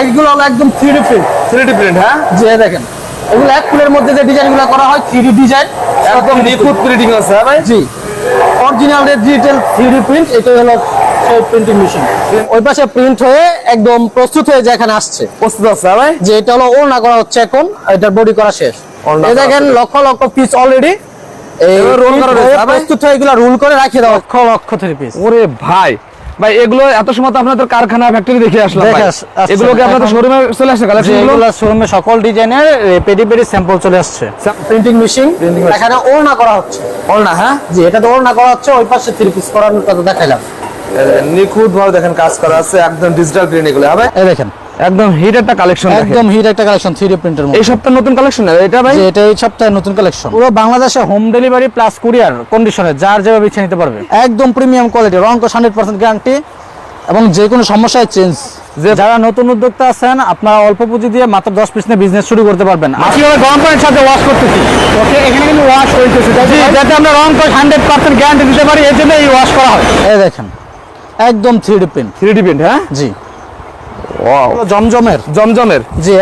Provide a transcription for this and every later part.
এগুলো হলো একদম three D print 3D print হ্যাঁ? যে দেখেন। এগুলো এক ফুলের মধ্যে যে ডিজাইনগুলো করা হয় থ্রি ডি ডিজাইন একদম নিখুঁত প্রিন্টিং আছে হ্যাঁ ভাই? জি। Original digital three D print এটাই হলো সেই প্রিন্টিং মেশিন ওই পাশে প্রিন্ট হয়ে একদম প্রস্তুত হয়ে যে এখানে আসছে। প্রস্তুত আছে হ্যাঁ ভাই? যে এটা হলো ওড়না করা হচ্ছে এখন এটার বডি করা শেষ। এই দেখেন লক্ষ লক্ষ পিস অলরেডি এই print করা রয়েছে, প্রস্তুত হয়ে এগুলো রুল করে রাখিয়ে দেওয়া। লক্ষ লক্ষ থ্রি পিস ওরে ভাই ভাই এগুলো এত সময় তো আপনাদের কারখানা ফ্যাক্টরি দেখে আসলাম। এগুলো কি আপনাদের শোরুমে চলে আসছে যে কালেকশন এগুলো শোরুমে সকল ডিজাইনের পেডি পেডি স্যাম্পল চলে আসছে। Printing machine. এখানে ওড়না করা হচ্ছে। না হ্যাঁ? জি এটা তো ওড়না করা হচ্ছে ওই পাশে থ্রি পিস করার কথা দেখাইলাম নিখুঁত ভাবে দেখেন কাজ করা আছে একদম ডিজিটাল প্রিন্ট এগুলো হবে? এই দেখেন। একদম হিট একটা কালেকশন একদম হিট একটা কালেকশন থ্রি ডি প্রিন্টের মধ্যে এই সপ্তাহে নতুন কালেকশন এটা ভাই? এটা এই সপ্তাহে নতুন কালেকশন পুরো বাংলাদেশে হোম ডেলিভারি প্লাস কুরিয়ার কন্ডিশনে যার যেভাবে ইচ্ছে নিতে পারবে। একদম প্রিমিয়াম কোয়ালিটি রং হান্ড্রেড পার্সেন্ট গ্যারান্টি এবং যে কোনো সমস্যায় চেঞ্জ যে যারা নতুন উদ্যোক্তা আছেন আপনারা অল্প পুঁজি দিয়ে মাত্র দশ পিস নিয়ে বিজনেস শুরু করতে পারবেন। কীভাবে গরম পানির সাথে ওয়াশ করতেছি। ওকে এখানে কিন্তু ওয়াশ হইতেছে যাতে আমরা রং কোশ হান্ড্রেড পার্সেন্ট গ্যারান্টি দিতে পারি এই জন্য এই ওয়াশ করা হয়। এই দেখেন একদম three D print three D print হ্যাঁ? জি। জমজমের। জমজমের? জি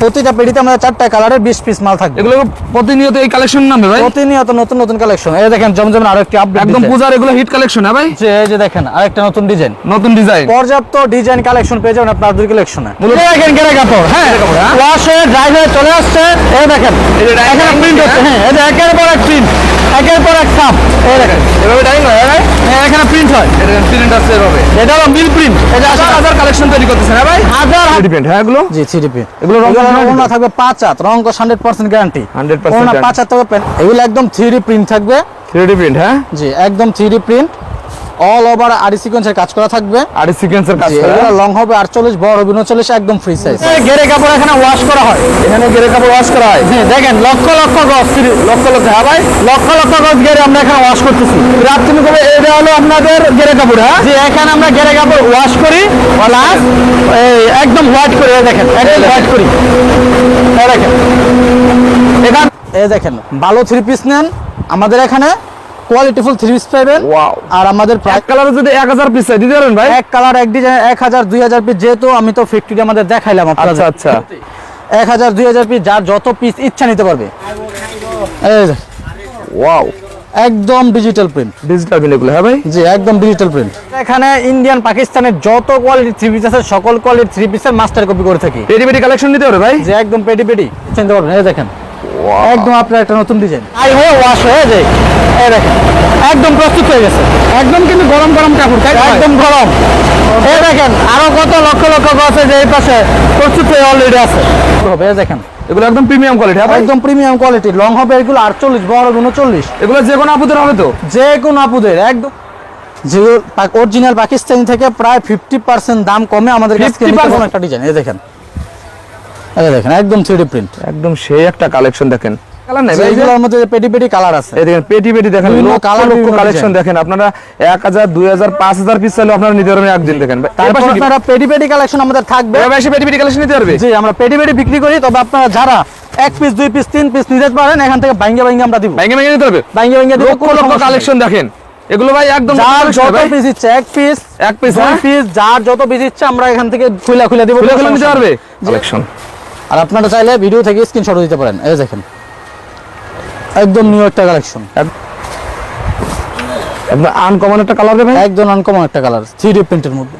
প্রতিটা পেটিতে আমাদের চারটা কালারের বিশ পিস মাল থাকবে। এগুলো প্রতিনিয়ত এই কালেকশন নামে ভাই? প্রতিনিয়ত নতুন নতুন কালেকশন এই দেখেন জমজমের আরও একটি আপডেট একদম পূজার এগুলো হিট কালেকশন হ্যাঁ ভাই? যে এই যে দেখেন আরেকটা নতুন ডিজাইন নতুন ডিজাইন পর্যাপ্ত ডিজাইন কালেকশন পেয়ে যাবেন আপনার দুই কালেকশনে দেখেন কাপড় হ্যাঁ। ওয়াশ হয়ে? ড্রাই হয়ে চলে আসছে। এই দেখেন এই যে এখানে প্রিন্ট হচ্ছে। হ্যাঁ এই যে একের পর এক প্রিন্ট একের পর এক সাপ। এই দেখেন। এভাবে টাইম হয় হ্যাঁ, এখানে প্রিন্ট হয়। এটা প্রিন্ট আছে এভাবে। এটা হলো মিল প্রিন্ট এটা হাজার হাজার কালেকশন তৈরি করতেছেন হ্যাঁ ভাই? হাজার থ্রি প্রিন্ট হ্যাঁ এগুলো? জি থ্রি প্রিন্ট এগুলো রং করা থাকবে? পাঁচ হাত রং কস hundred percent guarantee hundred percent পাঁচ হাত থাকবে এগুলো একদম থ্রি প্রিন্ট থাকবে। থ্রি ডি প্রিন্ট হ্যাঁ? জি একদম থ্রি প্রিন্ট অল ওভার আরি সিকোয়েন্সের কাজ করা থাকবে। আর সিকোয়েন্সের কাজ জি, করা লং হবে আটচল্লিশ বড় হবে উনচল্লিশ একদম ফ্রি সাইজ গেরে কাপড় এখানে ওয়াশ করা হয়। এখানে গেরে কাপড় ওয়াশ করা হয়। হ্যাঁ দেখেন লক্ষ লক্ষ গজ লক্ষ লক্ষ হ্যাঁ ভাই? লক্ষ লক্ষ গজ গেরে আমরা এখানে ওয়াশ করতেছি। রাত তুমি কবে এটা হলো আপনাদের গেরে কাপড় হ্যাঁ? যে এখানে আমরা গেরে কাপড় ওয়াশ করি প্লাস এই একদম হোয়াইট করি দেখেন একদম হোয়াইট করি। দেখেন। এখান এই দেখেন ভালো থ্রি পিস নেন আমাদের এখানে কোয়ালিটিফুল থ্রি পিস পাবেন আর আমাদের এক কালারে যদি এক হাজার পিস দিতে পারেন ভাই? এক কালার এক ডিজাইন এক হাজার দুই হাজার পিস যেহেতু আমি তো ফ্যাক্টরি আমাদের দেখাইলাম আচ্ছা আচ্ছা। এক হাজার দুই হাজার পিস যার যত পিস ইচ্ছা নিতে পারবে। ওয়াও একদম ডিজিটাল প্রিন্ট ডিজিটাল প্রিন্ট এগুলো হ্যাঁ ভাই? জি একদম ডিজিটাল প্রিন্ট এখানে ইন্ডিয়ান পাকিস্তানের যত কোয়ালিটি থ্রি পিস আছে সকল কোয়ালিটি থ্রি পিসের মাস্টার কপি করে থাকি। পেটি পেটি কালেকশন নিতে পারে ভাই? যে একদম পেটি পেটি চিনতে পারবেন এই দেখেন। একদম আপনার একটা নতুন ডিজাইন আই হয়ে ওয়াশ হয়ে যায়। এই দেখেন একদম প্রস্তুত হয়ে গেছে। একদম কিন্তু গরম গরম কাপড় তাই একদম গরম। এই দেখেন আরও কত লক্ষ লক্ষ গাছ আছে যে এই পাশে প্রস্তুত হয়ে অলরেডি আছে। হবে দেখেন। এগুলো একদম প্রিমিয়াম কোয়ালিটি ভাই? একদম প্রিমিয়াম কোয়ালিটি লং হবে এগুলো আটচল্লিশ বড় উনচল্লিশ। এগুলো যে কোনো আপুদের হবে তো? যে কোনো আপুদের একদম। যে অরিজিনাল পাকিস্তানি থেকে প্রায় ফিফটি পার্সেন্ট দাম কমে আমাদের কাছে একটা ডিজাইন এই দেখেন। এই দেখেন একদম থ্রি প্রিন্ট একদম সেই একটা কালেকশন দেখেন। কালার নাই ভাই এই এইগুলোর মধ্যে পেটি পেটি কালার আছে। এই দেখেন পেটি পেটি দেখেন বিভিন্ন লক্ষ colour, লক্ষ বিভিন্ন কালেকশন দেখেন। আপনারা এক হাজার দুই হাজার পাঁচ হাজার পিস চাইলে আপনারা নিতে পারবেন একদিন দেখেন। তারপর আপনারা পেটি পেটি কালেকশন আমাদের থাকবে। এবার পেটি পেটি কালেকশন নিতে পারবে? জি আমরা পেটি পেটি বিক্রি করি তবে আপনারা যারা এক পিস দুই পিস তিন পিস নিতে পারেন এখান থেকে বাইঙ্গে বাইঙ্গে আমরা দিব। ভেঙে ভেঙে নিতে পারবে? বাইঙ্গে বাইঙ্গে দিব লক্ষ লক্ষ কালেকশন দেখেন। এগুলো ভাই একদম যার যত পিস ইচ্ছে এক পিস এক piece, দুই হ্যাঁ? পিস যার যত পিস ইচ্ছে আমরা এখান থেকে খুলে খুলে দিব। খুলে খুলে নিতে পারবে? কালেকশন আর আপনারা চাইলে ভিডিও থেকে স্ক্রিনশট দিতে পারেন। এই দেখেন। একদম নিউ একটা কালেকশন আনকমন একটা কালার দেবেন? একদম আনকমন একটা কালার থ্রি ডি প্রিন্টের মধ্যে।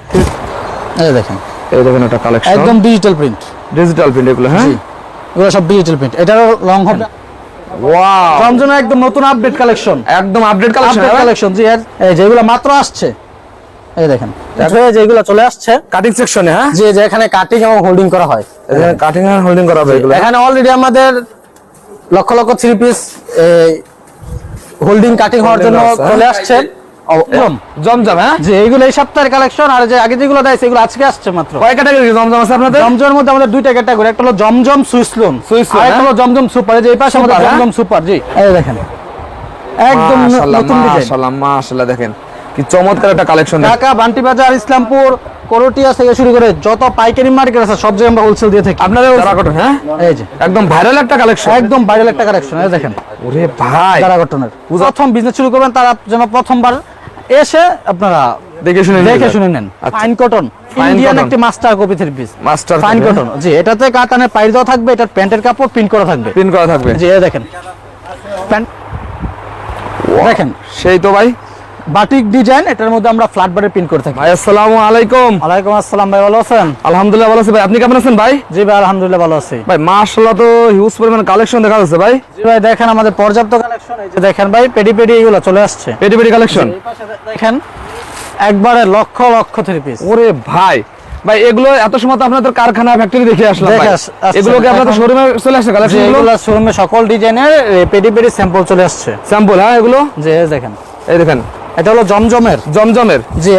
এই দেখেন। এই দেখেন একটা কালেকশন একদম ডিজিটাল প্রিন্ট ডিজিটাল প্রিন্ট এগুলো হ্যাঁ? এগুলো সব ডিজিটাল প্রিন্ট এটারও লং হবে। ওয়াও রমজানের একদম নতুন আপডেট কালেকশন একদম আপডেট কালেকশন কালেকশন জি। এই যেগুলো মাত্র আসছে। এই দেখেন। এই যেগুলো চলে আসছে কাটিং সেকশনে হ্যাঁ? যে যে কাটিং এবং হোল্ডিং করা হয়। এখানে কাটিং আর হোল্ডিং করা হবে এগুলো। এখানে অলরেডি আমাদের lakh lakh three piece holding cutting হওয়ার জন্য চলে আসছে। একদম। জমজম হ্যাঁ? যে এইগুলো এই সপ্তাহের কালেকশন আর যে আগে যেগুলো দেয় সেগুলো আজকে আসছে মাত্র। কয় ক্যাটাগরি জমজম আছে আপনাদের? জমজমের মধ্যে আমাদের দুইটা ক্যাটাগরি একটা হলো জমজম আর একটা হ্যাঁ? হলো জমজম সুপার যে এই পাশে আমাদের হ্যাঁ? জমজম সুপার জি। এই দেখেন। একদম নতুন ডিজাইন মাশাআল্লাহ মাশাআল্লাহ দেখেন। কি চমৎকার একটা কালেকশন ঢাকা বান্টি বাজার ইসলামপুর করটিয়া থেকে শুরু করে যত পাইকারি মার্কেট আছে সব জায়গায় আমরা হোলসেল দিয়ে থাকি। আপনাদের জারাকটন হ্যাঁ? এই যে। একদম ভাইরাল একটা কালেকশন একদম ভাইরাল একটা কালেকশন এই দেখেন। ওরে ভাই। যারা গঠনের প্রথম বিজনেস শুরু করবেন তারা যেন প্রথমবার এসে আপনারা দেখে শুনে দেখে শুনে নেন। ফাইন কটন ইন্ডিয়ান একটি master copy three piece master fine cotton জি এটাতে কাতানের পাইর দেওয়া থাকবে এটার প্যান্টের কাপড় প্রিন্ট করা থাকবে। প্রিন্ট করা থাকবে। জি এই দেখেন। প্যান্ট দেখেন। সেই তো ভাই। বাটিক ডিজাইন এটার মধ্যে আমরা ফ্ল্যাট বারে প্রিন্ট করে থাকি। ভাই আসসালামু আলাইকুম। ওয়ালাইকুম আসসালাম ভাই ভালো আছেন? আলহামদুলিল্লাহ ভালো আছি ভাই। আপনি কেমন আছেন ভাই? জি ভাই আলহামদুলিল্লাহ ভালো আছি। ভাই মাশাআল্লাহ তো হিউজ পরিমাণ কালেকশন দেখা যাচ্ছে ভাই। জি ভাই দেখেন আমাদের পর্যাপ্ত কালেকশন এই যে দেখেন ভাই পেডি পেডি এগুলো চলে আসছে। পেটি পেটি কালেকশন এই পাশে দেখেন একবারে লক্ষ লক্ষ থ্রি পিস ওরে ভাই ভাই এগুলো এত সময় তো আপনাদের কারখানা ফ্যাক্টরি দেখে আসলাম এগুলো কি আপনাদের শোরুমে চলে আসছে কালেকশন এগুলো শোরুমে সকল ডিজাইনের পেডি পেডি স্যাম্পল চলে আসছে। স্যাম্পল হ্যাঁ এগুলো? এই দেখেন। এই দেখেন এটা হলো জমজমের জমজমের। জি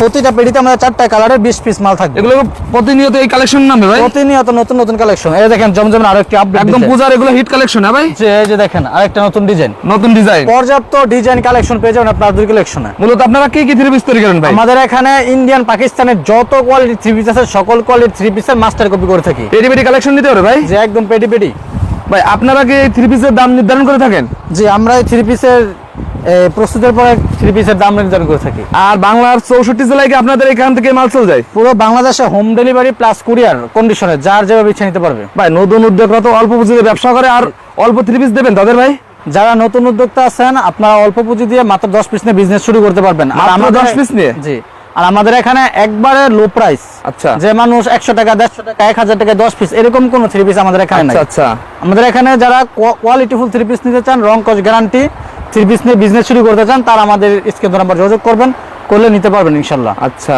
প্রতিটা পেডিতে আমাদের চারটা কালারের বিশ পিস মাল থাকবে। এগুলো প্রতিনিয়ত এই কালেকশন নামে ভাই? প্রতিনিয়ত নতুন নতুন কালেকশন এই দেখেন জমজমের আরেকটি আপডেট একদম পূজার এগুলো হিট কালেকশন হ্যাঁ ভাই? যে এই যে দেখেন আরেকটা নতুন ডিজাইন নতুন ডিজাইন পর্যাপ্ত ডিজাইন কালেকশন পেয়ে যাবেন আপনার দুই কালেকশনে মূলত আপনারা কি কি থ্রি পিস তৈরি করেন ভাই? আমাদের এখানে ইন্ডিয়ান পাকিস্তানের যত কোয়ালিটি থ্রি পিস আছে সকল কোয়ালিটি থ্রি পিসের মাস্টার কপি করে থাকি। পেটি পেটি কালেকশন নিতে পারে ভাই? যে একদম পেডি পেডি ভাই আপনারা কি এই থ্রি পিসের দাম নির্ধারণ করে থাকেন? জি আমরা এই থ্রি পিসের প্রস্তুতের পরে থ্রি পিসের দাম নির্ধারণ করে থাকি। আর বাংলার চৌষট্টি জেলায় কি আপনাদের এখান থেকে মাল চলে যায়? পুরো বাংলাদেশে হোম ডেলিভারি প্লাস কুরিয়ার কন্ডিশনে যার যেভাবে ইচ্ছা নিতে পারবে। ভাই নতুন উদ্যোগরা তো অল্প পুঁজিতে ব্যবসা করে আর অল্প থ্রি পিস দেবেন তাদের ভাই? যারা নতুন উদ্যোক্তা আছেন আপনারা অল্প পুঁজি দিয়ে মাত্র দশ পিস নিয়ে বিজনেস শুরু করতে পারবেন। আর আমাদের 10 piece নিয়ে? জি। আর আমাদের এখানে একবারে লো প্রাইস আচ্ছা। যে মানুষ একশো টাকা দেড়শো টাকা এক হাজার টাকা দশ পিস এরকম কোন থ্রি পিস আমাদের এখানে আচ্ছা আচ্ছা। আমাদের এখানে যারা কোয়ালিটিফুল থ্রি পিস নিতে চান রং কস গ্যারান্টি থ্রি পিস নিয়ে বিজনেস শুরু করতে চান তারা আমাদের স্ক্রিন নাম্বার যোগাযোগ করবেন করলে নিতে পারবেন ইনশাল্লাহ। আচ্ছা।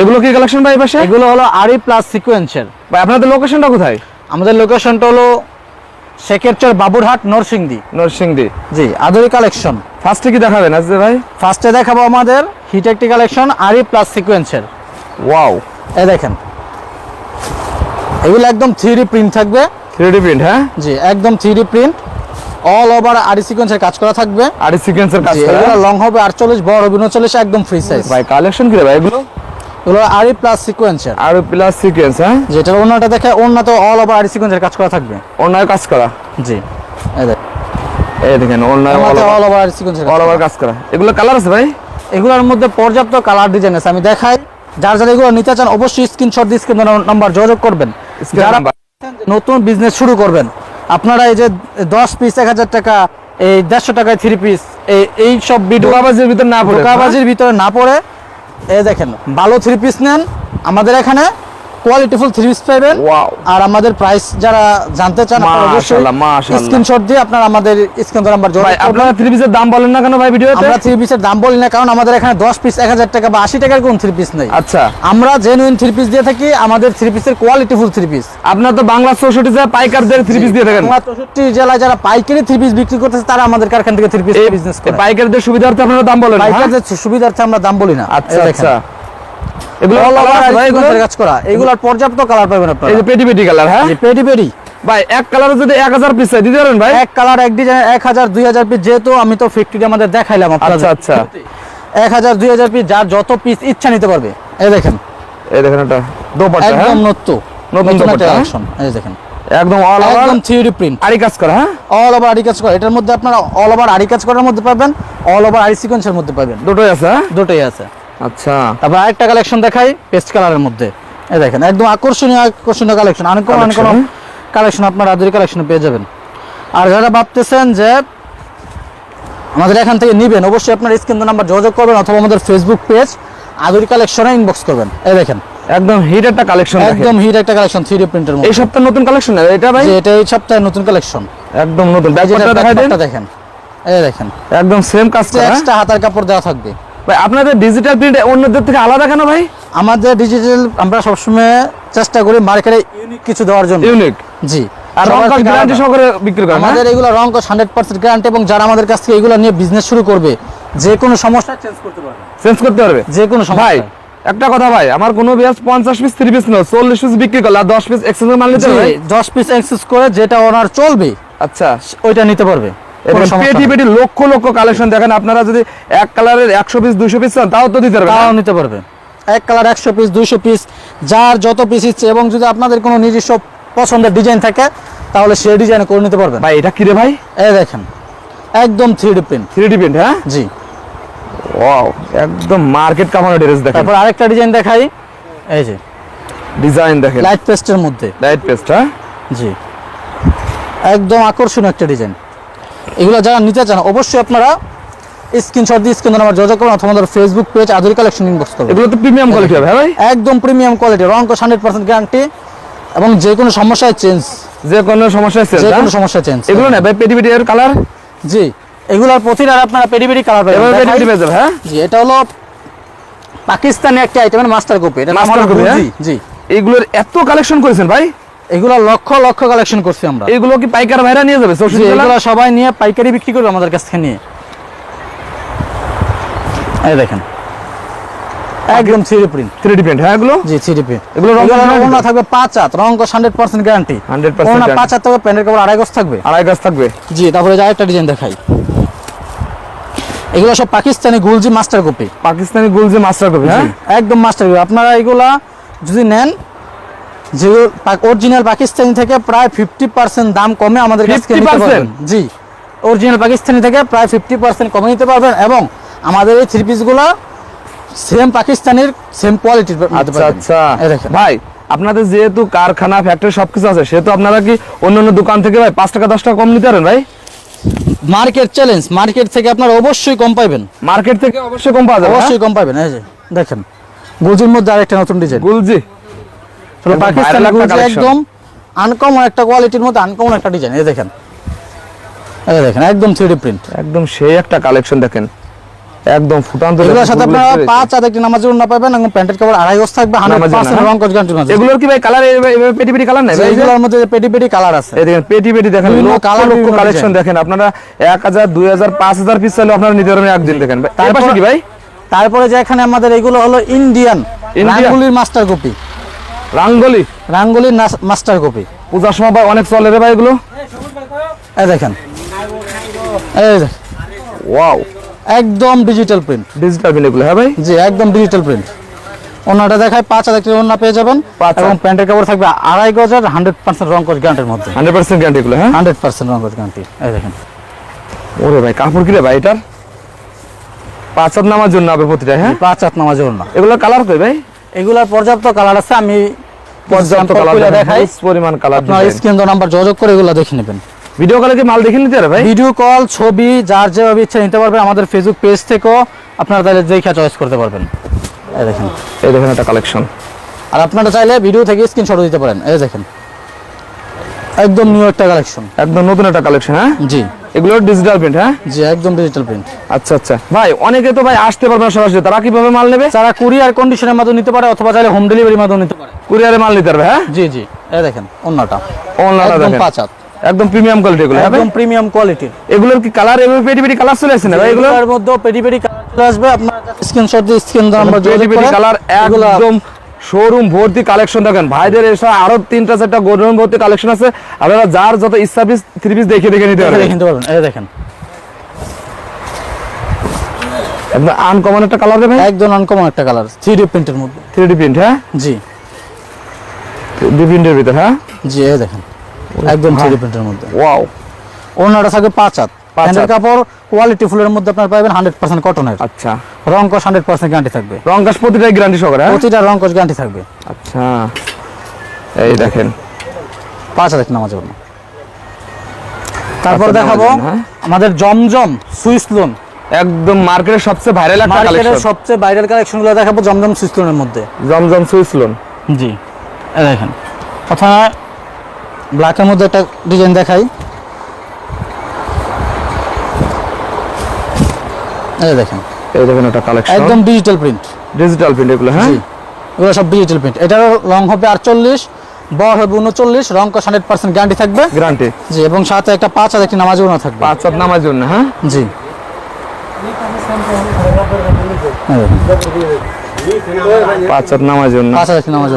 এগুলো কি কালেকশন ভাই পাশে? এগুলো হলো আরি প্লাস সিকোয়েন্সের ভাই আপনাদের লোকেশনটা কোথায়? আমাদের লোকেশনটা হলো শেখেরচর বাবুরহাট নরসিংদি। নরসিংদি। জি আদরি কালেকশন ফার্স্টে কি দেখাবেন আজকে ভাই? ফার্স্টে দেখাবো আমাদের হিট একটি কালেকশন আরি প্লাস সিকোয়েন্সের ওয়াও এই দেখেন। এগুলো একদম থ্রি প্রিন্ট থাকবে। থ্রি প্রিন্ট হ্যাঁ? জি একদম থ্রি প্রিন্ট অল ওভার আরি সিকোয়েন্সের কাজ করা থাকবে। আর সিকোয়েন্সের কাজ করা? লং হবে আটচল্লিশ বড় হবে উনচল্লিশ একদম ফ্রি সাইজ ভাই কালেকশন কি ভাই এগুলো? এগুলো আরি প্লাস সিকোয়েন্সের আর প্লাস সিকোয়েন্স হ্যাঁ? যেটা অন্যটা দেখে অন্য তো অল ওভার আরি সিকোয়েন্সের কাজ করা থাকবে। অন্যায় কাজ করা? জি। এই দেখ। এই দেখেন অন্যায় অল ওভার সিকোয়েন্সের অল ওভার কাজ করা। এগুলো কালার আছে ভাই? এগুলোর মধ্যে পর্যাপ্ত কালার ডিজাইন আছে। আমি দেখাই যার যারা এগুলো নিতে চান অবশ্যই স্ক্রিনশট দিয়ে স্ক্রিন নাম্বার যোগাযোগ করবেন। যারা নতুন বিজনেস শুরু করবেন আপনারা এই যে দশ পিস এক হাজার টাকা এই দেড়শো টাকায় থ্রি পিস এই এই সব ঢোকাবাজির ভিতরে না পড়ে ঢোকাবাজির ভিতরে না পড়ে এ দেখেন ভালো থ্রি পিস নেন আমাদের এখানে। কোয়ালিটিফুল থ্রি পিস পাবেন। আর আমাদের প্রাইস যারা জানতে চান অবশ্যই। স্ক্রিনশট দিয়ে আপনারা আমাদের স্ক্রিন নাম্বার আপনারা থ্রি পিসের দাম বলেন না কেন ভাই ভিডিওতে? আমরা থ্রি পিসের দাম বলি না কারণ আমাদের এখানে দশ পিস এক হাজার টাকা বা আশি টাকার কোন থ্রি পিস নেই। আচ্ছা। আমরা জেনুইন থ্রি পিস দিয়ে থাকি আমাদের থ্রি পিসের থ্রি পিস আপনার তো বাংলা চৌষট্টি জেলায় পাইকারদের থ্রি পিস দিয়ে থাকেন। বাংলা জেলায় যারা পাইকারি থ্রি পিস বিক্রি করতেছে তারা আমাদের কারখানা থেকে থ্রি পিস বিজনেস করে। পাইকারদের সুবিধার্থে আপনারা দাম বলেন হ্যাঁ? পাইকারদের সুবিধার্থে আমরা দাম বলি না। আচ্ছা আচ্ছা। এগুলো কাজ করা। এগুলোর পর্যাপ্ত কালার পাবেন আপনারা। এই যে পেটি পেটি কালার হ্যাঁ ভাই এক কালারে যদি এক হাজার পিস চাই দিতে পারেন ভাই? এক কালার এক ডিজাইন এক হাজার দুই হাজার পিস যেহেতু আমি তো ফ্যাক্টরি আমাদের দেখাইলাম আপনাদের। আচ্ছা আচ্ছা। এক হাজার দুই হাজার পিস যার যত পিস ইচ্ছা নিতে পারবে। এই দেখেন। এই দেখেন এটা দোপাট্টা হ্যাঁ? একদম নতুন। নতুন দোপাট্টা, হ্যাঁ? কালেকশন এই দেখেন। একদম অল ওভার একদম থ্রি প্রিন্ট আরি কাজ করা হ্যাঁ? অল ওভার আরি কাজ করা। এটার মধ্যে আপনারা অল ওভার আরি কাজ করার মধ্যে পাবেন অল ওভার আরি সিকোয়েন্সের মধ্যে পাবেন। দুটোই আছে হ্যাঁ? দুটোই আছে। আচ্ছা। তারপর আরেকটা কালেকশন দেখাই পেস্ট কালারের মধ্যে। এই দেখেন একদম আকর্ষণীয় আকর্ষণীয় কালেকশন অনেক অনেক কালেকশন আপনারা আদুরি কালেকশনে পেয়ে যাবেন। আর যারা ভাবতেছেন যে আমাদের এখান থেকে নিবেন অবশ্যই আপনার স্ক্রিন নাম্বার যোগাযোগ করবেন অথবা আমাদের ফেসবুক পেজ আদুরি কালেকশনে ইনবক্স করবেন। এই দেখেন। একদম হিট একটা কালেকশন একদম হিট একটা কালেকশন থ্রি প্রিন্টের এই মধ্যে। সপ্তাহে নতুন কালেকশন এটা ভাই? এটা এই সপ্তাহে নতুন কালেকশন একদম নতুন। দেখাই দেন। দেখেন। এই দেখেন। একদম সেম কাজ করা হ্যাঁ? এক্সট্রা হাতার কাপড় দেওয়া থাকবে। ভাই আপনাদের ডিজিটাল প্রিন্ট অন্যদের থেকে আলাদা কেন ভাই? আমাদের ডিজিটাল আমরা সবসময় চেষ্টা করি মার্কেটে ইউনিক কিছু দেওয়ার জন্য। ইউনিক জি। আর সবার গ্যারান্টি সহকারে বিক্রি করেন আমাদের হ্যাঁ? এগুলো গ্যারান্টি এবং যারা আমাদের কাছ থেকে এগুলো নিয়ে বিজনেস শুরু করবে যে কোনো সমস্যা চেঞ্জ করতে পারবে। চেঞ্জ করতে পারবে? যে কোনো ভাই একটা কথা ভাই আমার কোনো বিয়াস পিস পিস বিক্রি করলে আর দশ পিস মাল নিতে? দশ পিস এক্সেস করে যেটা ওনার চলবে আচ্ছা। ওইটা নিতে পারবে। পেটি পেটি লক্ষ লক্ষ কালেকশন দেখেন আপনারা যদি এক কালারের একশো পিস দুইশো পিস চান তাও তো দিতে পারবেন তাও? নিতে পারবে। এক কালার একশো পিস দুইশো পিস যার যত পিস ইচ্ছে এবং যদি আপনাদের কোনো নিজস্ব পছন্দের ডিজাইন থাকে তাহলে সেই ডিজাইন করে নিতে পারবেন। ভাই এটা কি রে ভাই? এই দেখেন একদম three D print three D print হ্যাঁ? জি। ওয়াও একদম মার্কেট কামানো ড্রেস দেখেন। তারপর আরেকটা ডিজাইন দেখাই। এই যে ডিজাইন দেখেন। লাইট পেস্টের মধ্যে। লাইট পেস্ট হ্যাঁ? জি। একদম আকর্ষণীয় একটা ডিজাইন এগুলো যারা নিতে চান অবশ্যই আপনারা স্ক্রিনশট দিয়ে স্ক্রিন নাম্বার যোগাযোগ করুন অথবা আমাদের Facebook page Aduri collection inbox করুন। এগুলো তো প্রিমিয়াম কোয়ালিটি হবে হ্যাঁ ভাই? একদম প্রিমিয়াম কোয়ালিটি রং হান্ড্রেড পার্সেন্ট গ্যারান্টি এবং যে কোনো সমস্যায় চেঞ্জ যে কোনো সমস্যায় আছে যে কোনো সমস্যা চেঞ্জ এগুলো না ভাই পেটি পেটি এর কালার জি এগুলোর প্রতিটার আপনারা পেডি পেডি কালার পাবেন। এবার পেটি দেখাই। পেটি পেয়ে যাবে হ্যাঁ? জি এটা হলো পাকিস্তানি একটা আইটেমের মাস্টার কপি এটা মাস্টার কপি হ্যাঁ? জি জি। এইগুলোর এত কালেকশন করেছেন ভাই? এগুলো লক্ষ লক্ষ কালেকশন করছি আমরা। এইগুলো কি পাইকার ভাইরা নিয়ে যাবে? এগুলো সবাই নিয়ে পাইকারি বিক্রি করবে আমাদের কাছ থেকে নিয়ে। এই দেখেন। একদম থ্রি প্রিন্ট 3D print, হ্যাঁ এগুলো? জি থ্রি প্রিন্ট এগুলো রং এগুলো ওনা থাকবে পাঁচ হাত রং হান্ড্রেড পার্সেন্ট গ্যারান্টি 100% ওনা guarantee। পাঁচ হাত থাকবে প্যান্টের কাপড় আড়াই গজ থাকবে। আড়াই গাছ থাকবে। জি তারপরে যে আরেকটা ডিজাইন দেখাই। এগুলো সব পাকিস্তানি গুলজি মাস্টার কপি পাকিস্তানি গুল যে মাস্টার কপি হ্যাঁ একদম মাস্টার কপি আপনারা এগুলা যদি নেন অরিজিনাল পাকিস্তানি থেকে প্রায় ফিফটি পার্সেন্ট দাম কমে আমাদের কাছ থেকে নিতে পারবেন। জি। অরিজিনাল পাকিস্তানি থেকে প্রায় ফিফটি পার্সেন্ট কমে নিতে পারবেন এবং আমাদের এই থ্রি পিসগুলো সেম পাকিস্তানের সেম কোয়ালিটির আচ্ছা আচ্ছা। ভাই আপনাদের যেহেতু কারখানা ফ্যাক্টরি সবকিছু আছে সেহেতু আপনারা কি অন্য অন্য দোকান থেকে ভাই পাঁচ টাকা দশ টাকা কম নিতে পারেন ভাই? মার্কেট চ্যালেঞ্জ মার্কেট থেকে আপনারা অবশ্যই কম পাবেন মার্কেট থেকে অবশ্যই কম পাওয়া যাবে হ্যাঁ? অবশ্যই কম পাবেন এই যে দেখেন। গুলজির মধ্যে আরেকটা নতুন ডিজাইন গুলজি। পাকিস্তানি। একদম আনকমন একটা কোয়ালিটির মধ্যে আনকমন একটা ডিজাইন এই দেখেন। এই দেখেন একদম থ্রি প্রিন্ট একদম সেই একটা কালেকশন দেখেন। একদম এগুলোর সাথে আপনারা পাঁচ হাতে একটি নামাজ না পাবেন এবং প্যান্টের কাপড় আড়াই গজ থাকবে হান্ড্রেড নামাজি না, পার্সেন্ট হ্যাঁ? রং কজ গ্যারান্টি মাঝে এগুলোর কি ভাই কালার পেটি পেটি কালার নাই ভাই? এগুলোর মধ্যে পেটি পেটি কালার আছে। এই দেখেন পেটি পেটি দেখেন লক্ষ colour, কালেকশন দেখেন। আপনারা এক হাজার দুই হাজার পাঁচ হাজার পিস চাইলে আপনারা নিতে পারবেন একদিন দেখেন। ভাই তার কি ভাই? তারপরে যে এখানে আমাদের এগুলো হলো ইন্ডিয়ান? রাঙ্গুলির মাস্টার কপি রাঙ্গলি? রাঙ্গুলির মাস্টার কপি। পূজার সময় ভাই অনেক চলে রে ভাই এগুলো? এই দেখেন। এই ওয়াও। একদম ডিজিটাল প্রিন্ট ডিজিটাল বিল এগুলো হ্যাঁ ভাই? জি একদম ডিজিটাল প্রিন্ট ওনাটা দেখায় পাঁচ হাজার একটি ওনা পেয়ে যাবেন। এবং প্যান্টের কাপড় থাকবে আড়াই গজের হান্ড্রেড পার্সেন্ট রং কজ গ্যারান্টির মধ্যে। হান্ড্রেড পার্সেন্ট গ্যারান্টি এগুলো হ্যাঁ? হান্ড্রেড পার্সেন্ট রং কজ গ্যারান্টি এই দেখেন। ওরে ভাই কাপড় কি রে ভাই এটার? পাঁচ হাত নামার জন্য হবে প্রতিটা হ্যাঁ? পাঁচ হাত নামাজের জন্য। এগুলো কালার কই ভাই? এগুলার পর্যাপ্ত কালার আছে আমি পর্যাপ্ত কালার দেখাই দেখাই। পরিমাণ কালার আপনার স্ক্রিন নাম্বার যোগাযোগ করে এগুলো দেখে নেবেন। ভিডিও কলে কি মাল দেখে নিতে পারে ভাই? ভিডিও কল ছবি যার যেভাবে ইচ্ছা নিতে পারবে আমাদের ফেসবুক পেজ থেকেও আপনারা তাহলে দেখে চয়েস করতে পারবেন। এই দেখেন। এই দেখেন একটা কালেকশন আর আপনারা চাইলে ভিডিও থেকে স্ক্রিনশট দিতে পারেন। এই দেখেন। একদম নিউ একটা কালেকশন একদম নতুন একটা কালেকশন হ্যাঁ? জি। এগুলো ডিজিটাল প্রিন্ট হ্যাঁ? জি একদম ডিজিটাল প্রিন্ট আচ্ছা আচ্ছা। ভাই অনেকে তো ভাই আসতে পারবে না সরাসরি তারা কীভাবে মাল নেবে? যারা কুরিয়ার কন্ডিশনের মাধ্যমে নিতে পারে অথবা চাইলে হোম ডেলিভারির মাধ্যমে নিতে পারে। কুরিয়ারে মাল নিতে পারবে হ্যাঁ? জি জি। এই দেখেন অন্যটা। একদম দেখেন। পাঁচ হাত। একদম প্রিমিয়াম কোয়ালিটি এগুলো হ্যাঁ একদম প্রিমিয়াম কোয়ালিটির এগুলোর কি কালার এভাবে পেটি পেটি কালার চলে আসছে না ভাই এগুলো? এগুলোর মধ্যে পেডি পেডি কালার আসবে আপনার স্ক্রিনশট দিয়ে স্ক্রিন নাম্বার পেটি যোগাযোগ পেটি কালার একদম শোরুম ভর্তি কালেকশন দেখেন। ভাইদের এসে আরও তিনটা চারটা গোডাউন ভর্তি কালেকশন আছে। আপনারা যার যত ইচ্ছা পিস থ্রি পিস দেখে দেখে নিতে পারবেন। দেখে পারবেন। এই দেখেন। একদম আনকমন একটা কালার একদম আনকমন একটা কালার প্রিন্টের মধ্যে। প্রিন্ট হ্যাঁ? জি। প্রিন্টের ভিতর হ্যাঁ? জি এই দেখেন। একদম প্রিন্টের মধ্যে। ওয়াও ওনাটা থাকবে পাঁচ হাত। প্যান্টের কাপড় কোয়ালিটি ফুলের মধ্যে আপনার পাবেন হান্ড্রেড পার্সেন্ট কটনের আচ্ছা। রং কস হান্ড্রেড পার্সেন্ট গ্যারান্টি থাকবে। রং প্রতিটাই গ্যারান্টি সহকারে হ্যাঁ? প্রতিটা রং কস গ্যারান্টি থাকবে। আচ্ছা। এই দেখেন। পাঁচ হাজার নামাজ জন্য তারপর দেখাবো হ্যাঁ। আমাদের জমজম সুইস লোন একদম মার্কেটের সবচেয়ে ভাইরাল একটা মার্কেটের কালেকশন সবচেয়ে ভাইরাল কালেকশনগুলো দেখাবো জমজম সুইস লোনের মধ্যে। জমজম সুইস লোন জি। দেখেন। প্রথমে ব্ল্যাকের মধ্যে একটা ডিজাইন দেখাই। এই দেখেন। এই দেখেন একটা কালেকশন একদম ডিজিটাল প্রিন্ট ডিজিটাল প্রিন্ট এগুলো হ্যাঁ? এগুলো সব ডিজিটাল প্রিন্ট এটারও লং হবে আটচল্লিশ বড় হবে উনচল্লিশ রং কস হান্ড্রেড পার্সেন্ট গ্যারান্টি থাকবে। গ্যারান্টি জি এবং সাথে একটা পাঁচ হাজার একটি নামাজ থাকবে। পাঁচ নামার জন্য হ্যাঁ? জি। এই দেখেন, পাঁচ সাত নামার জন্য। পাঁচ হাজার একটি নামাজ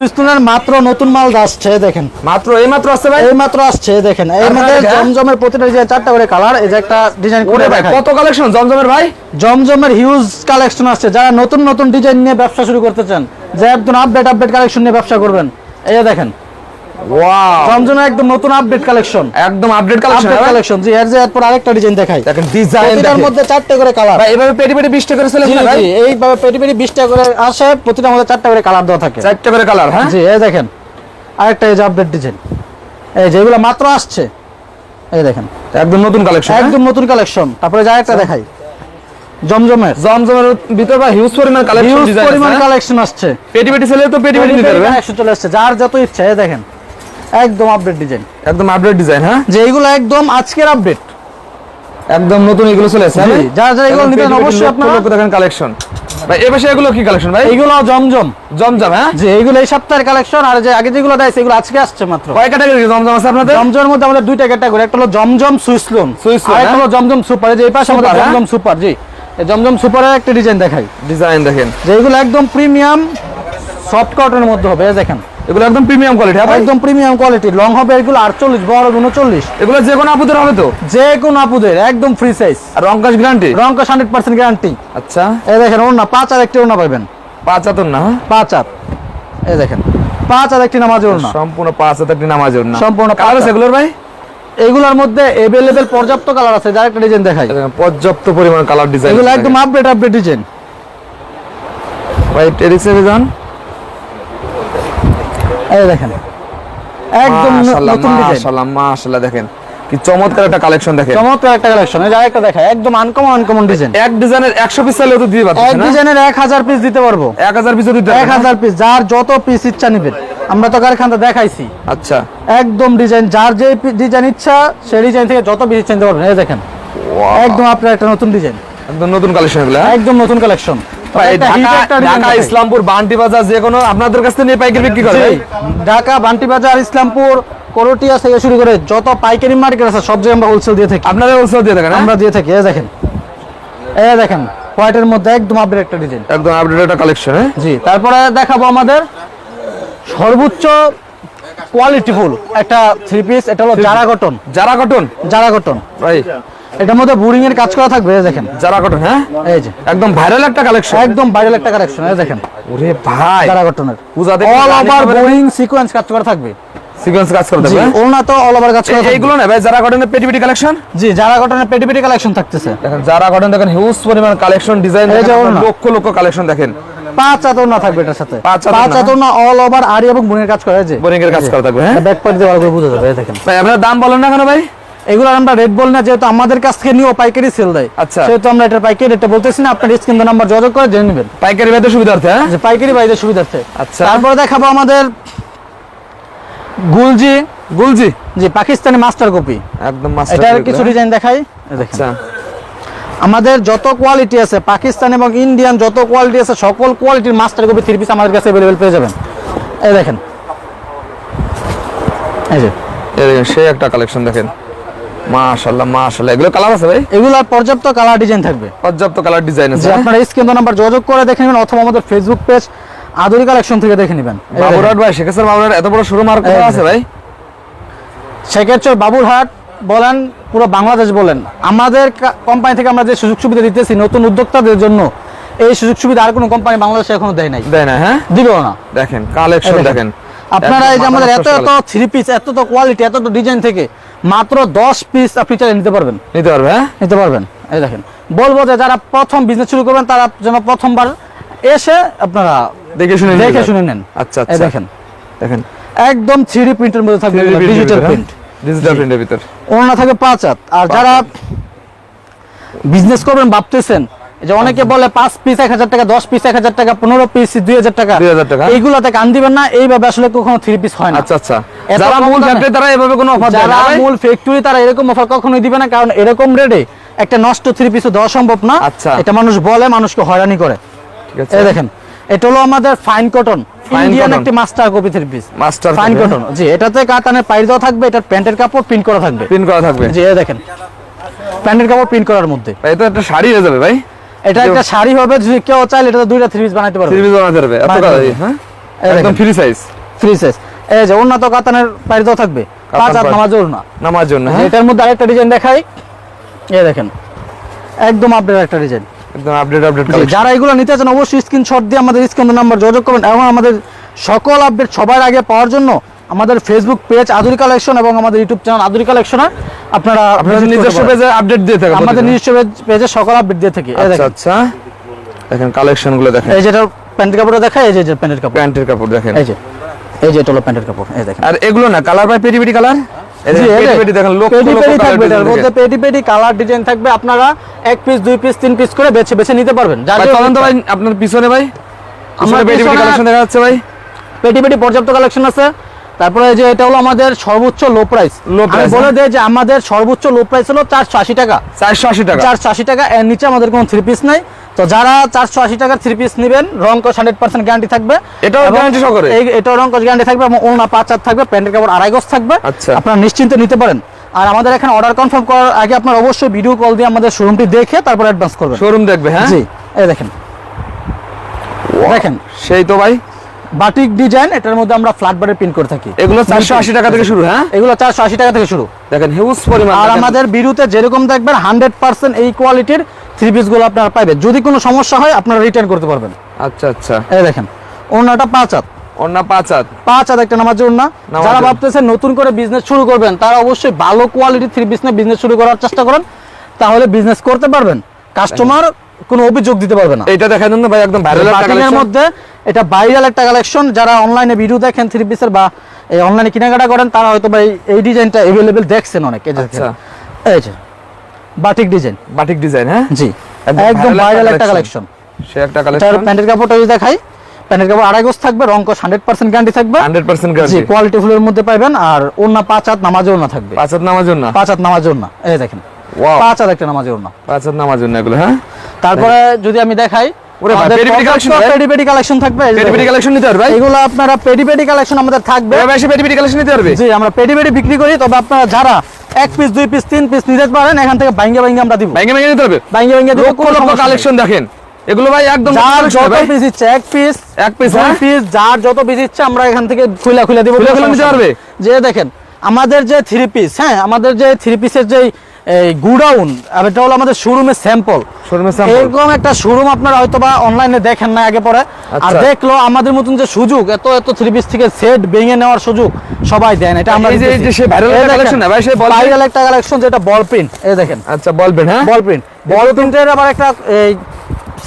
পিস্তলের মাত্র নতুন মাল আসছে দেখেন। মাত্র এই মাত্র আসছে ভাই? এই মাত্র আসছে দেখেন। এর মধ্যে জমজমের প্রতিটা যে চারটা করে কালার এই যে একটা ডিজাইন করে কত কালেকশন জমজমের ভাই? জমজমের হিউজ কালেকশন আসছে। যারা নতুন নতুন ডিজাইন নিয়ে ব্যবসা শুরু করতে চান যে একদম আপডেট আপডেট কালেকশন নিয়ে ব্যবসা করবেন এই দেখেন। ওয়াও জমজমের একদম নতুন আপডেট কালেকশন একদম আপডেট কালেকশন আপডেট কালেকশন জি এর যে এরপর আরেকটা ডিজাইন দেখাই। দেখেন ডিজাইন প্রতিটার মধ্যে চারটে করে কালার ভাই এভাবে পেটি পেটি 20 টাকা করে চলে ভাই। জি এইভাবে পেটি পেটি বিশ টাকা করে আসে প্রতিটার মধ্যে চারটা করে কালার দেওয়া থাকে। চারটা করে কালার হ্যাঁ? জি এই দেখেন আরেকটা এই যে আপডেট ডিজাইন এই যেগুলো মাত্র আসছে। এই দেখেন। একদম নতুন কালেকশন একদম নতুন কালেকশন তারপরে যে আরেকটা দেখাই। জমজমের। জমজমের ভিতরে বা হিউজ পরিমাণ কালেকশন হিউজ পরিমাণ কালেকশন আসছে। পেটি পেটি সেলে তো পেটি পেটি নিতে পারবে। কালেকশন চলে আসছে। যার যত ইচ্ছা এই দেখেন। একদম আপডেট ডিজাইন একদম আপডেট ডিজাইন হ্যাঁ? যে এগুলো একদম আজকের আপডেট একদম নতুন এগুলো চলে আসছে যারা যারা এগুলো নিবেন অবশ্যই আপনারা দেখেন কালেকশন ভাই এ পাশে এগুলো কি কালেকশন ভাই? এগুলো জমজম। জমজম হ্যাঁ? যে এগুলো এই সপ্তাহের কালেকশন আর যে আগে যেগুলো দেয় সেগুলো আজকে আসছে মাত্র। কয় ক্যাটাগরি জমজম আছে আপনাদের? জমজমের মধ্যে আমাদের দুইটা ক্যাটাগরি একটা হলো জমজম সুইসলোন সুইসলোন, আর একটা হ্যাঁ? হলো জমজম সুপার। এই যে এই পাশে আমাদের হ্যাঁ? জমজম সুপার জি। এই জমজম সুপারের একটা ডিজাইন দেখাই। ডিজাইন দেখেন। যে এগুলো একদম প্রিমিয়াম সফট কটনের মধ্যে হবে এই দেখেন। এগুলো একদম প্রিমিয়াম কোয়ালিটি একদম প্রিমিয়াম কোয়ালিটি লং হবে এগুলো আটচল্লিশ বড় উনচল্লিশ এগুলো যে কোনো আপুদের হবে তো? যে কোনো আপুদের একদম ফ্রি সাইজ আর রংকাশ গ্যারান্টি রংকশ হান্ড্রেড পার্সেন্ট গ্যারান্টি আচ্ছা। এই দেখেন ওর না পাঁচ আর একটি ওনা পাবেন। পাঁচ হাতের না হ্যাঁ? পাঁচ আর এই দেখেন পাঁচ আর একটি নামাজ ওনা সম্পূর্ণ পাঁচ হাতের একটি নামাজ না সম্পূর্ণ কালার এগুলোর ভাই? এইগুলোর মধ্যে এভেলেবেল পর্যাপ্ত কালার আছে যার একটা ডিজাইন দেখাই। পর্যাপ্ত পরিমাণ কালার ডিজাইন এগুলো একদম আপডেট আপডেট ডিজাইন ভাই টেরিক্সে যান। এই দেখেন। একদম নতুন ডিজাইন মাশাআল্লাহ মাশাআল্লাহ দেখেন। কি চমৎকার একটা কালেকশন দেখেন। চমৎকার একটা কালেকশন এই আরেকটা দেখাই একদম আনকমন আনকমন ডিজাইন এক ডিজাইনের 100 পিস চাইলেও তো দিয়ে এক ডিজাইনের পিস দিতে পারব। 1000 পিসও দিতে এক পারবেন, হাজার পিস যার যত পিস ইচ্ছা নিবেন। আমরা তো কারখানা দেখাইছি? আচ্ছা। একদম ডিজাইন যার যে ডিজাইন ইচ্ছা সেই ডিজাইন থেকে যত পিস ইচ্ছা নিতে পারবেন। এই দেখেন। একদম আপনার একটা নতুন ডিজাইন একদম নতুন কালেকশন এগুলো হ্যাঁ? একদম নতুন কালেকশন ঢাকা ইসলামপুর বান্টি বাজার যে কোনো আপনাদের কাছ থেকে নিয়ে পাইকারি বিক্রি করে ঢাকা বান্টি বাজার ইসলামপুর করটিয়া থেকে শুরু করে যত পাইকারি মার্কেট আছে সব জায়গায় আমরা হোলসেল দিয়ে থাকি। আপনারা হোলসেল দিয়ে দেখেন আমরা দিয়ে থাকি এই দেখেন। এই দেখেন হোয়াইটের মধ্যে একদম আপডেট একটা ডিজাইন একদম আপডেট একটা কালেকশন হ্যাঁ? জি তারপরে দেখাবো আমাদের সর্বোচ্চ কোয়ালিটি ফুল একটা থ্রি পিস এটা হলো Zara cotton Zara cotton Zara cotton ভাই এটার মধ্যে বোরিং এর কাজ করা থাকবে দেখেন। যারা কটন হ্যাঁ? এই যে। একদম ভাইরাল একটা কালেকশন একদম ভাইরাল একটা কালেকশন এই দেখেন। ওরে ভাই। জারা কটনের পূজাতে অল ওভার বোরিং সিকোয়েন্স কাজ করা থাকবে। সিকোয়েন্স কাজ করতে জি হবে ওনা তো অল ওভার কাজ করা থাকবে। এইগুলো না ভাই যারা কটনের পেটি পেটি কালেকশন জি জারা কটনের পেটি পেটি কালেকশন থাকতেছে। দেখেন যারা কটন দেখেন হিউজ পরিমাণ collection design lakh lakh collection দেখেন। পাঁচ আতর না থাকবে এটার সাথে। পাঁচ আতর না। না অল ওভার আরি এবং বুনের কাজ করে যে। বোরিং এর কাজ করা থাকবে হ্যাঁ? ব্যাক পার্ট দিয়ে ভালো করে বুঝা যাবে দেখেন। ভাই আপনার দাম বলেন না কেন ভাই? এগুলো আমরা রেট বল না যেহেতু আমাদের কাছ থেকে নিয়েও পাইকারি সেল দেয়। আচ্ছা। সেহেতু আমরা এটা পাইকারি রেটে বলতেছি না আপনার স্ক্রিন নাম্বার যোগাযোগ করে জেনে নেবেন। পাইকারি ভাইদের সুবিধার্থে হ্যাঁ? পাইকারি বাইরের সুবিধার্থে। আচ্ছা। তারপরে দেখাবো আমাদের গুলজি। গুলজি? জি পাকিস্তানি মাস্টার কপি একদম মাস্টার এটার কিছু ডিজাইন দেখাই। আচ্ছা। আমাদের যত কোয়ালিটি আছে পাকিস্তান এবং ইন্ডিয়ান যত কোয়ালিটি আছে সকল কোয়ালিটির মাস্টার কপি থ্রি পিস আমাদের কাছে অ্যাভেলেবেল পেয়ে যাবেন। এই দেখেন। এই যে। এই দেখেন সেই একটা কালেকশন দেখেন। মাশাআল্লাহ মাশাআল্লাহ। এগুলো কালার আছে ভাই? এগুলোর পর্যাপ্ত কালার ডিজাইন থাকবে। পর্যাপ্ত কালার ডিজাইন আছে। যে স্ক্রিন নাম্বার যোগাযোগ করে দেখে নেবেন অথবা আমাদের ফেসবুক পেজ আদরি কালেকশন থেকে দেখে নেবেন। এই ভাই শেখ হাসিনা বাবুরাট এত বড় শোরুম আর কোথাও আছে ভাই? বাবুরহাট বলেন পুরো বাংলাদেশ বলেন। আমাদের কোম্পানি থেকে আমরা যে সুযোগ সুবিধা দিতেছি নতুন উদ্যোক্তাদের জন্য এই সুযোগ সুবিধা আর কোনো কোম্পানি বাংলাদেশে এখনও দেয় নাই। দেয় না হ্যাঁ? দিবেও না। দেখেন কালেকশন দেখেন। আপনারা এই যে আমাদের এত এত থ্রি পিস এত তো কোয়ালিটি এত তো ডিজাইন থেকে মাত্র দশ পিস আপনি চাইলে নিতে পারবেন। নিতে পারবে হ্যাঁ? নিতে পারবেন। এই দেখেন বলব যে যারা প্রথম বিজনেস শুরু করবেন তারা যেন প্রথমবার এসে আপনারা দেখে শুনে দেখে শুনে নেন। আচ্ছা আচ্ছা। দেখেন। দেখেন। একদম থ্রি প্রিন্টের মধ্যে থাকবে ডিজিটাল প্রিন্ট ডিজিটাল প্রিন্টের ভিতর। ওনা থাকে পাঁচ হাত। আর যারা বিজনেস করবেন ভাবতেছেন যে অনেকে বলে পাঁচ পিস এক হাজার টাকা দশ পিস এক হাজার টাকা পনেরো পিস দুই হাজার টাকা। 2000 টাকা। এইগুলাতে কান দিবেন না এইভাবে আসলে কখনো থ্রি পিস হয় না। আচ্ছা আচ্ছা। যারা মূল ফ্যাক্টরি তারা এভাবে কোনো অফার দেয় যারা না মূল ফ্যাক্টরি তারা এরকম অফার কখনোই দিবে না কারণ এরকম রেটে একটা নষ্ট থ্রি পিসও দেওয়া সম্ভব না। আচ্ছা। এটা মানুষ বলে মানুষকে হয়রানি করে। ঠিক আছে। দেখেন এটা হলো আমাদের ফাইন কটন ইন্ডিয়ান একটি master copy three piece master fine cotton জি এটাতে কাতানের পাইর দেওয়া থাকবে এটার প্যান্টের কাপড় প্রিন্ট করা থাকবে। প্রিন্ট করা থাকবে। জি দেখেন। প্যান্টের কাপড় প্রিন্ট করার মধ্যে। তো একটা শাড়ি হয়ে যাবে ভাই। এটা একটা শাড়ি হবে যদি কেউ চাইলে এটা দুইটা থ্রি পিস বানাইতে পারবে। থ্রি পিস বানাতে পারবে এত কাজ হ্যাঁ একদম ফ্রি সাইজ থ্রি সাইজ এই যে উন্নত কাতানের দেওয়া থাকবে। পাঁচ হাত। নামাজ না নামার জন্য হ্যাঁ? এটার মধ্যে আরেকটা ডিজাইন দেখাই। এই দেখেন। একদম আপডেট একটা ডিজাইন একদম আপডেট আপডেট যারা এগুলো নিতে চান অবশ্যই স্ক্রিনশট দিয়ে আমাদের স্ক্রিন নাম্বার যোগাযোগ করবেন। এবং আমাদের সকল আপডেট সবার আগে পাওয়ার জন্য আমাদের ফেসবুক পেজ আদুরি কালেকশন এবং আমাদের ইউটিউব চ্যানেল আদুরি কালেকশনে আপনারা আপনাদের নিজস্ব পেজে আপডেট দিয়ে থাকেন আমাদের নিজস্ব পেজে সকল আপডেট দিয়ে থাকি। আচ্ছা আচ্ছা। দেখেন কালেকশনগুলো দেখেন। এই যেটা প্যান্টের কাপড় দেখা এই যে প্যান্টের কাপড়। প্যান্টের কাপড় দেখেন। এই যে এই যে এটা হলো প্যান্টের কাপড় এই দেখেন। আর এগুলো না কালার বাই পেটি পেটি কালার আপনারা এক পিস দুই পিস তিন পিস করে বেছে বেছে নিতে পারবেন। আপনার পিছনে ভাই? আমার আমার পেটি পেটি কালেকশন দেখা যাচ্ছে ভাই? পেটি পেটি পর্যাপ্ত কালেকশন আছে। তারপরে যে এটা হলো আমাদের সর্বোচ্চ লো প্রাইস আমি বলে দেয় যে আমাদের সর্বোচ্চ লো প্রাইস হলো চারশো আশি টাকা। চারশো আশি টাকা। চারশো আশি টাকা এর নিচে আমাদের কোনো থ্রি পিস নাই। তো যারা চারশো আশি টাকার থ্রি পিস নেবেন রং কস হান্ড্রেড পার্সেন্ট গ্যারান্টি থাকবে। এটাও guarantee সহকারে? এই- এটাও রং কস গ্যারান্টি থাকবে এবং ওনা পাঁচ হাত থাকবে প্যান্টের কাপড় আড়াই গজ থাকবে। আচ্ছা। আপনারা নিশ্চিন্তে নিতে পারেন। আর আমাদের এখানে অর্ডার কনফার্ম করার আগে আপনার অবশ্যই ভিডিও কল দিয়ে আমাদের শোরুমটি দেখে তারপর অ্যাডভান্স করবেন। শোরুম দেখবে হ্যাঁ? জি এই দেখেন। দেখেন। সেই তো ভাই। বাটিক ডিজাইন এটার মধ্যে আমরা ফ্ল্যাট বারে প্রিন্ট করে থাকি। এগুলো চারশো আশি টাকা থেকে শুরু হ্যাঁ? এগুলো চারশো আশি টাকা থেকে শুরু। দেখেন হিউজ পরিমাণ আর আমাদের বিরুতে যেরকম দেখবেন হান্ড্রেড পার্সেন্ট এই কোয়ালিটির থ্রি পিসগুলো আপনারা পাইবেন। যদি কোনো সমস্যা হয় আপনারা রিটার্ন করতে পারবেন। আচ্ছা আচ্ছা। এই দেখেন ওনাটা পাঁচ হাত। অন্য পাঁচ হাত। পাঁচ হাত একটা নামাজ নামাজ যারা জন্য। ভাবতেছেন নতুন করে বিজনেস শুরু করবেন তারা অবশ্যই ভালো কোয়ালিটির থ্রি পিস নিয়ে বিজনেস শুরু করার চেষ্টা করেন। তাহলে বিজনেস করতে পারবেন। কাস্টমার কোনো অভিযোগ দিতে পারবে না। এটা দেখাই দেন না ভাই একদম ভাইরাল একটা বাটিকের মধ্যে এটা ভাইরাল একটা কালেকশন যারা অনলাইনে ভিডিও দেখেন থ্রি পিসের বা এই অনলাইনে কেনাকাটা করেন তারা হয়তো ভাই এই ডিজাইনটা অ্যাভেলেবেল দেখছেন অনেক এই আচ্ছা। এই যে বাটিক ডিজাইন বাটিক ডিজাইন হ্যাঁ? জি। একদম ভাইরাল একটা কালেকশন সে একটা কালেকশন প্যান্টের কাপড়টা যদি দেখাই প্যান্টের কাপড় আড়াই গোজ থাকবে রং কোশ হান্ড্রেড পার্সেন্ট গ্যারান্টি থাকবে। হান্ড্রেড পার্সেন্ট জি গ্যারান্টি কোয়ালিটি ফুলের মধ্যে পাইবেন আর ওন্না পাঁচ হাত নামাজে ওন্না থাকবে। পাঁচ হাত নামার জন্য পাঁচ হাত নামাজে ওন্না এই দেখেন। ওয়াও পাঁচ হাত একটা নামাজে ওন্না পাঁচ হাত নামার জন্য এগুলো হ্যাঁ? তারপরে যদি আমি দেখাই কালেকশন থাকবে কালেকশন নিতে পারবে এগুলো আপনারা কালেকশন আমাদের থাকবে। ভাই ভাই সে পেটি পেটি কালেকশন নিতে পারবে। জি আমরা পেডি পেডি বিক্রি করি তবে আপনারা যারা এক পিস দুই পিস তিন পিস নিতে পারেন এখান থেকে বাইঙ্গে বাইঙ্গে আমরা দিব। ব্যাংকে ব্যাংকে নিতে পারবে। বাইঙ্গে বাইঙ্গে দিব লক্ষ লক্ষ কালেকশন দেখেন। এগুলো ভাই একদম যার যত পিস ইচ্ছে এক পিস এক piece, দুই হ্যাঁ? পিস যার যত পিস ইচ্ছে আমরা এখান থেকে খুলে খুলে দিব। খুলে খুলে নিতে পারবে? যে দেখেন আমাদের যে থ্রি পিস হ্যাঁ আমাদের যে থ্রি পিসের যে এই গুডাউন এটা হলো আমাদের শোরুমের স্যাম্পল। এরকম একটা শোরুম আপনারা হয়তো বা অনলাইনে দেখেন না আগে পরে। আর আচ্ছা। দেখল আমাদের মতন যে সুযোগ এত এত থ্রি পিস থেকে সেট ভেঙে নেওয়ার সুযোগ সবাই দেন এটা আমরা এই যে- সে viral একটা না? ভাই, সে ভাইরাল একটা কালেকশন যেটা বল প্রিন্ট এই দেখেন। আচ্ছা বল প্রিন্ট হ্যাঁ? বল প্রিন্ট বল প্রিন্টের আবার একটা এই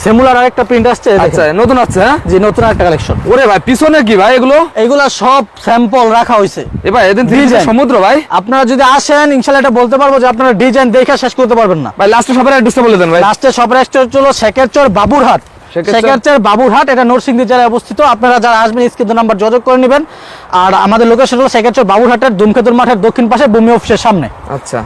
সেমুলার আরেকটা প্রিন্ট আসছে আচ্ছা নতুন আছে হ্যাঁ? জি নতুন একটা কালেকশন ওরে ভাই পিছনে কি ভাই এগুলো? এইগুলা সব স্যাম্পল রাখা হয়েছে এ ভাই এদিন সমুদ্র ভাই। আপনারা যদি আসেন ইনশাল্লাহ এটা বলতে পারব যে আপনারা ডিজাইন দেখে শেষ করতে পারবেন না। ভাই লাস্টে সবার অ্যাড্রেসটা বলে দেন ভাই। লাস্টে সব রেস্টুরেন্ট চলো শেখেরচর বাবুরহাট। শেখেরচর বাবুরহাট এটা নরসিংদী জেলায় অবস্থিত। আপনারা যারা আসবেন স্ক্রিন নাম্বার যোগাযোগ করে নেবেন। আর আমাদের লোকেশন হলো শেখেরচর বাবুরহাটের ধূমকেতুর মাঠের দক্ষিণ পাশে ভূমি অফিসের সামনে। আচ্ছা।